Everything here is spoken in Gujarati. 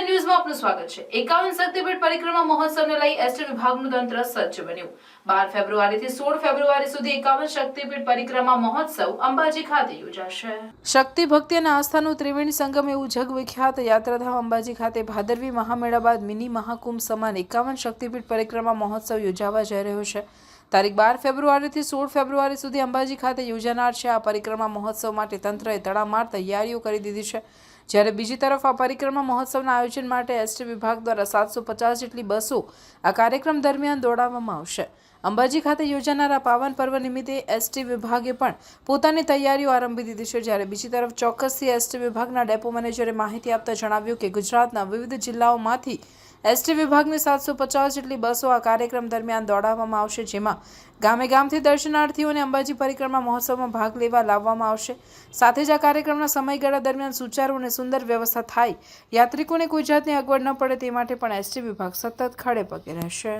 ન્યૂઝમાં આપનું સ્વાગત છે. એકાવન શક્તિપીઠ પરિક્રમા મહોત્સવને લઈ એસટી વિભાગનું તંત્ર સજ્જ બન્યું. બાર ફેબ્રુઆરીથી સોળ ફેબ્રુઆરી સુધી એકાવન શક્તિપીઠ પરિક્રમા મહોત્સવ અંબાજી ખાતે યોજાશે. શક્તિ, ભક્તિ અને આસ્થાનું ત્રિવેણી સંગમ એવું જગવિખ્યાત યાત્રાધામ અંબાજી ખાતે ભાદરવી મહામેળા બાદ મિની મહાકુંભ સમાન એકાવન શક્તિપીઠ પરિક્રમા મહોત્સવ યોજાવા જઈ રહ્યો છે. તારીખ બાર ફેબ્રુઆરીથી સોળ ફેબ્રુઆરી સુધી અંબાજી ખાતે યોજાનાર છે. આ પરિક્રમા મહોત્સવ માટે તંત્રએ તડામાર તૈયારીઓ કરી દીધી છે. જ્યારે બીજી તરફ આ પરિક્રમા મહોત્સવના આયોજન માટે એસટી વિભાગ દ્વારા સાતસો પચાસ જેટલી બસો આ કાર્યક્રમ દરમિયાન દોડાવવામાં આવશે. અંબાજી ખાતે યોજાનાર પાવન પર્વ નિમિત્તે એસટી વિભાગે પણ પોતાની તૈયારીઓ આરંભી દીધી છે. જ્યારે બીજી તરફ ચોક્કસથી એસટી વિભાગના ડેપો મેનેજરે માહિતી આપતા જણાવ્યું કે ગુજરાતના વિવિધ જિલ્લાઓમાંથી એસટી વિભાગની સાતસો પચાસ જેટલી બસો આ કાર્યક્રમ દરમિયાન દોડાવવામાં આવશે, જેમાં ગામે ગામથી દર્શનાર્થીઓને અંબાજી પરિક્રમા મહોત્સવમાં ભાગ લેવા લાવવામાં આવશે. સાથે જ આ કાર્યક્રમના સમયગાળા દરમિયાન સુચારુ અને સુંદર વ્યવસ્થા થાય. યાત્રિકોને કોઈ જાતની અગવડ ન પડે તે માટે પણ એસટી વિભાગ સતત ખડે પગે રહેશે.